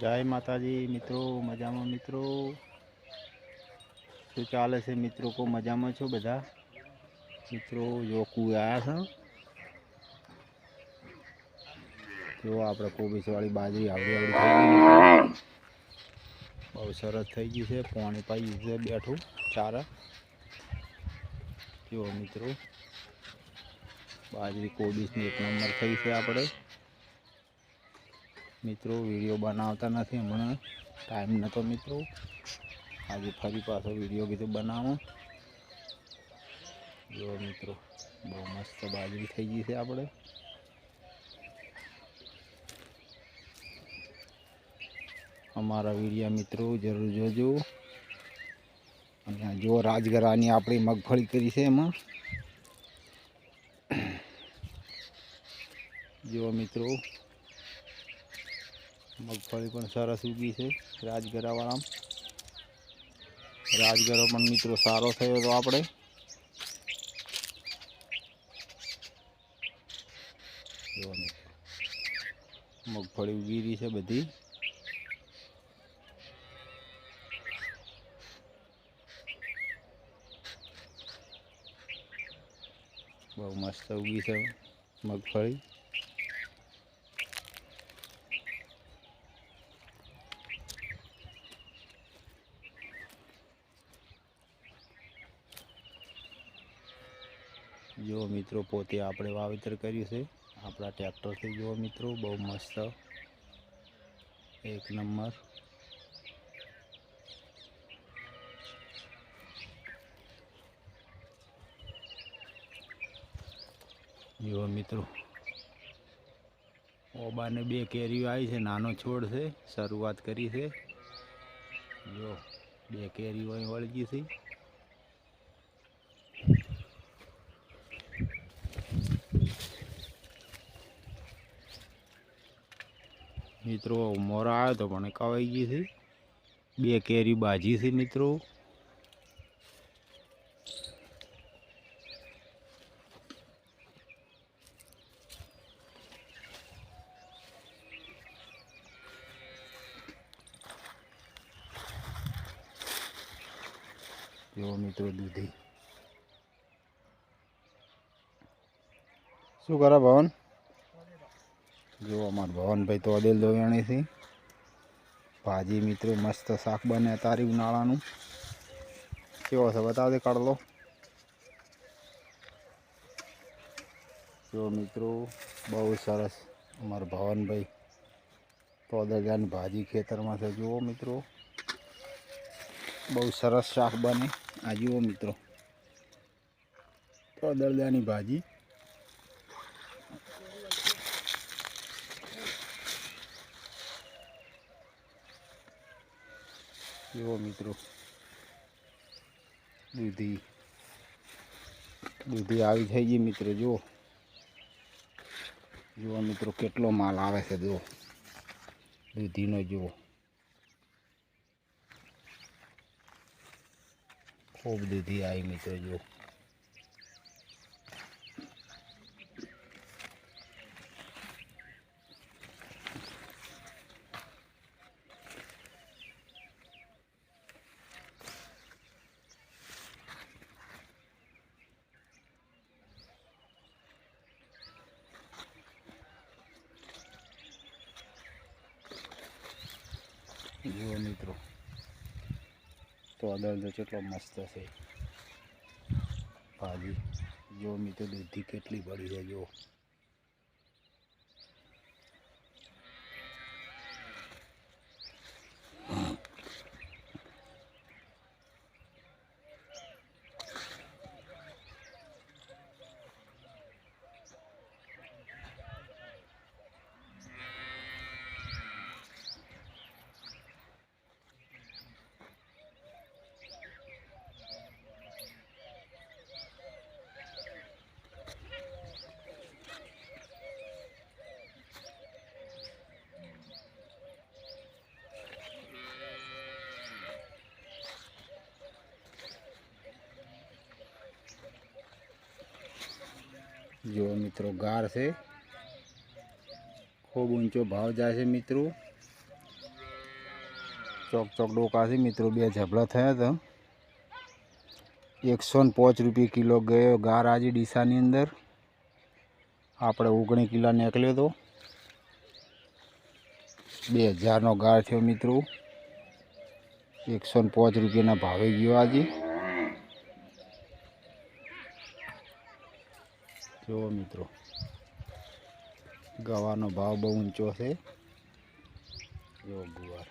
જય માતાજી, મિત્રો, મજામાં મિત્રો? શું ચાલે છે મિત્રો? કો મજામાં છો બધા? મિત્રો જોકુ આવ્યા છે? જો આપણે કોબીસવાળી બાજરી આવડી આવડી બહુ સરસ થઈ ગઈ છે, પાણી પાઈ છે બેઠું, ચારા. જો મિત્રો, બાજરી કોબીસની એક નંબર થઈ છે આપણે. મિત્રો વીડિયો બનાવતા નથી હમણાં. ટાઈમ નહોતો મિત્રો. આજે ફરી પાછો વીડિયો કીધું બનાવો જો મિત્રો, બહુ મસ્ત બાજરી થઈ ગઈ છે આપણે. અમારા વિડીયા મિત્રો, જરૂર જોજો. અને જો રાજગરાની આપણી મગફળી કરી છે એમાં. જો મિત્રો મગફળી પણ સરસ ઉગી છે રાજગરાવાળામાં રાજગરો પણ મિત્રો સારો થયો તો આપણે જો મિત્રો મગફળી ઉગી રહી છે બધી બહુ મસ્ત ઉગી છે મગફળી જો મિત્રો, પોતે આપણે વાવેતર કર્યું છે. આપણા ટ્રેક્ટરથી જુઓ મિત્રો, બહુ મસ્ત. એક નંબર. જુઓ મિત્રો, ઓબાને બે કેરીઓ આવી છે. નાનો છોડ છે. શરૂઆત કરી છે. જો બે કેરીઓ અહીં વળગી છે. મિત્રો મોરા આવ્યો તો પણ કવાઈ ગઈ છે. બે કેરી બાજી છે મિત્રો. જો મિત્રો, દૂધી. શું કરે ભવન? જો અમારા ભવનભાઈ તો અદેલ દોયાણી છે. ભાજી મિત્રો, મસ્ત શાક બને તારી ઉનાળાનું. કેવો છે, બતાવ દે કાઢલો. જો મિત્રો, બહુ સરસ અમારા ભવનભાઈ તો અદરજાની ભાજી ખેતરમાં છે. જુઓ મિત્રો, બહુ સરસ શાક બને. આ જુઓ મિત્રો તો અદરજાની ભાજી. જુઓ મિત્રો. દૂધી. દૂધી આવી થઈ ગઈ મિત્રો, જુઓ. જુઓ મિત્રો, કેટલો માલ આવે છે, જુઓ. દૂધીનો, જુઓ. ખૂબ દૂધી આવી, મિત્રો, જુઓ. જુઓ મિત્રો. તો અદર તો કેટલો મસ્ત છે. ભાજી. જો મિત્રો દૂધી કેટલી પડી છે જો જો મિત્રો ગાર છે. ખૂબ ઊંચો ભાવ જાય છે મિત્રો. ચોક ચોક ડોકાથી મિત્રો, બે ઝબલા થયા હતા. એકસો ને પાંચ રૂપિયા કિલો ગયો ગાર આજે ડીસાની અંદર. આપણે ઓગણી કિલો નીકળ્યો હતો બે હજારનો ગાર થયો મિત્રો. એકસો ને પાંચ રૂપિયાના ભાવે ગયો આજે. જુઓ મિત્રો. ગવાનો ભાવ બહુ ઊંચો છે. જો ગુવાર.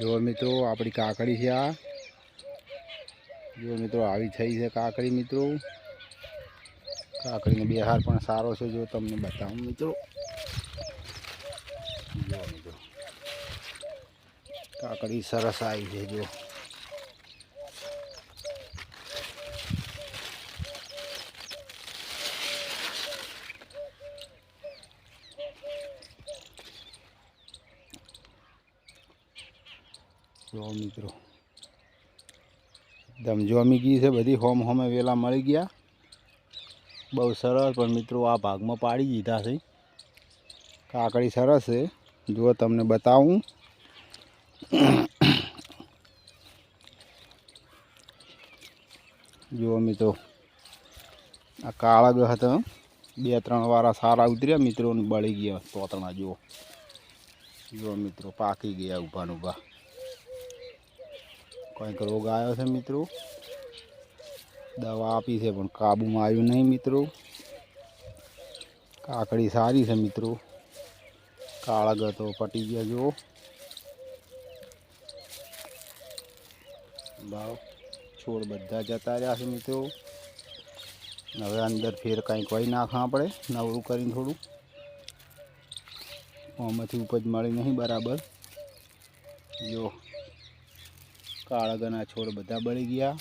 જુઓ મિત્રો, આપણી કાકડી છે આ. જુઓ મિત્રો, આવી થઈ છે કાકડી મિત્રો. કાકડીનો બિહાર પણ સારો છે, જો તમને બતાવું મિત્રો જુઓ મિત્રો કાકડી સરસ આવી છે જો મિત્રો. એકદમ જોમી ગઈ છે, બધી હોમ હોમે વેલા મળી ગયા. બહુ સરસ, પણ મિત્રો આ ભાગમાં પાડી દીધા છે. કાકડી સરસ છે. જો તમને બતાવું. જુઓ મિત્રો, આ કાળા ગ હતા. બે, ત્રણ વાળા સારા ઉતર્યા. મિત્રોને બળી ગયા તોતણા, જુઓ. જુઓ મિત્રો, પાકી ગયા ઊભા ને ઊભા. કંઈક રોગ આવ્યો છે મિત્રો? દવા આપી છે, પણ કાબુમાં આવ્યું નહીં મિત્રો. કાકડી સારી છે મિત્રો. કાળા ગતો પટી ગયા, જુઓ. ભાવ છોડ બધા જતા રહ્યા છે મિત્રો હવે અંદર ફેર કંઈક કોઈ નાખવા પડે નવરું કરીને થોડું આમાંથી ઉપજ મળી નહીં બરાબર જો કાળાગના છોડ બધા બળી ગયા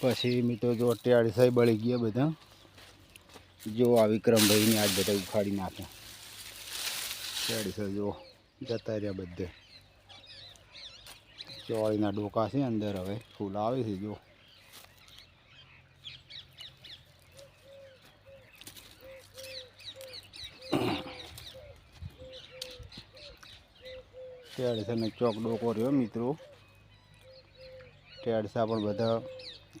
પછી મિત્રો જો ટેળસાઈ બળી ગયા બધા જો આ વિક્રમભાઈની આજ બધા ઉખાડી નાખ્યા ટેળસા જો જતા રહ્યા બધે ચોળીના ડોકા છે અંદર હવે. ફૂલ આવે છે જો ટેડસાને ચોક ડોકો રહ્યો, મિત્રો. ટેડસા પણ બધા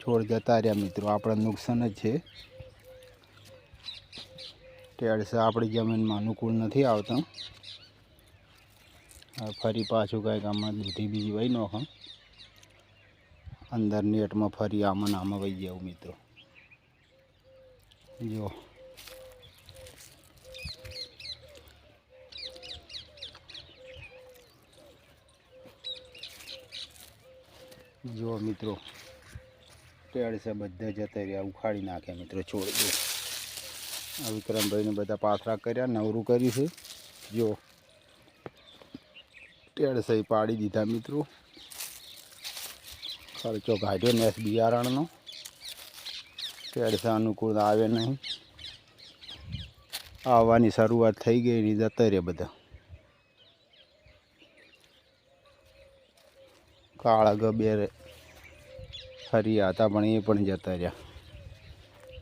છોડ જતા રહ્યા, મિત્રો. આપણે નુકસાન જ છે. ટેડસા આપણી જમીનમાં અનુકૂળ નથી આવતા. ફરી પાછું કાંઈક આમાં દૂધી બીજી વહી નાખો અંદર નેટમાં ફરી આમાં આમાં વહી જવું મિત્રો. જો. જો મિત્રો ટેડસે બધા જતા રહ્યા ઉખાડી નાખ્યા મિત્રો, છોડ દો. આ વિક્રમભાઈને બધા પાથરા કર્યા, નવરું કર્યું છે. જો. ટેડસઈ પાડી દીધા મિત્રો. ખર્ચો કાઢ્યો નેસ બિયારણનો. ટેડસા અનુકૂળ આવે નહીં. આવવાની શરૂઆત થઈ ગઈ, એની જતા રહ્યા બધા. કાળા ગબેર ફર્યા હતા, પણ એ પણ જતા રહ્યા.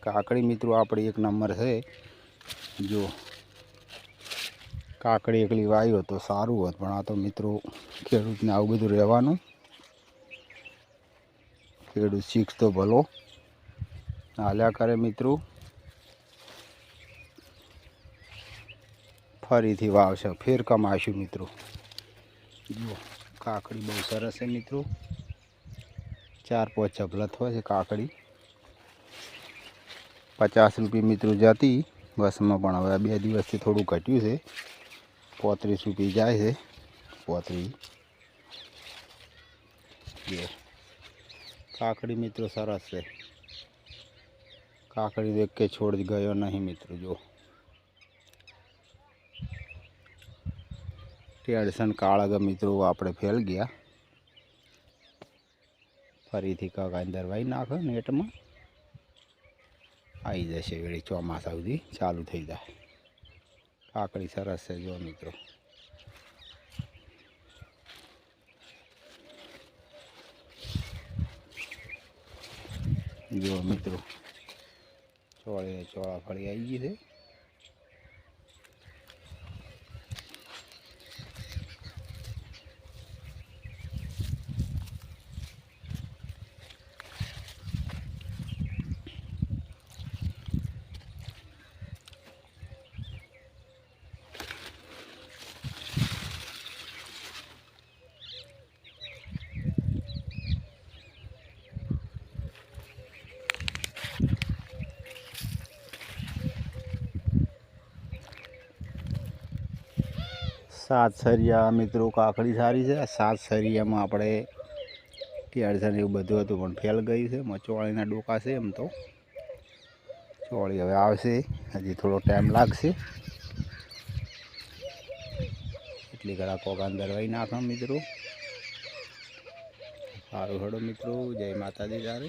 કાકડી મિત્રો, આપણી એક નંબર છે. જો કાકડી એકલી વાયો તો સારું હોત, પણ આ તો મિત્રો ખેડૂતને આવું બધું રહેવાનું. ખેડૂત શીખ તો ભલો. હાલ્યા કરે મિત્રો. ફરીથી વાવશે, ફેર કમાશું મિત્રો. જુઓ, કાકડી બહુ સરસ છે મિત્રો. ચાર પાંચ ચપલા હોય છે કાકડી. પચાસ રૂપિયા મિત્રો જતી, બસમાં પણ હવે બે દિવસથી થોડું ઘટ્યું છે. પોત્રીસ રૂપિયા જાય છે પોત્રીસ બે કાકડી મિત્રો સરસ છે કાકડી એક કે છોડ ગયો નહીં મિત્રો જો ટેડસન કાળા મિત્રો આપણે ફેલ ગયા ફરીથી કાંક અંદર વાઈ નાખો નેટમાં આવી જશે વેળી ચોમાસા સુધી ચાલુ થઈ જાય કાકડી સરસ છે જો મિત્રો જો મિત્રો ચોળે ચોળા ફળી આવી ગઈ છે સાત સરિયા મિત્રો કાકડી સારી છે. સાત સરિયામાં આપણે કેળસર એવું બધું હતું પણ ફેલ ગઈ છે. મચવાળીના ડોકા છે એમ તો. ચોળી હવે આવશે. હજી થોડો ટાઈમ લાગશે. એટલી ઘણા કોક અંદર વહી નાખો મિત્રો. સારું હડો મિત્રો. જય માતાજી તારે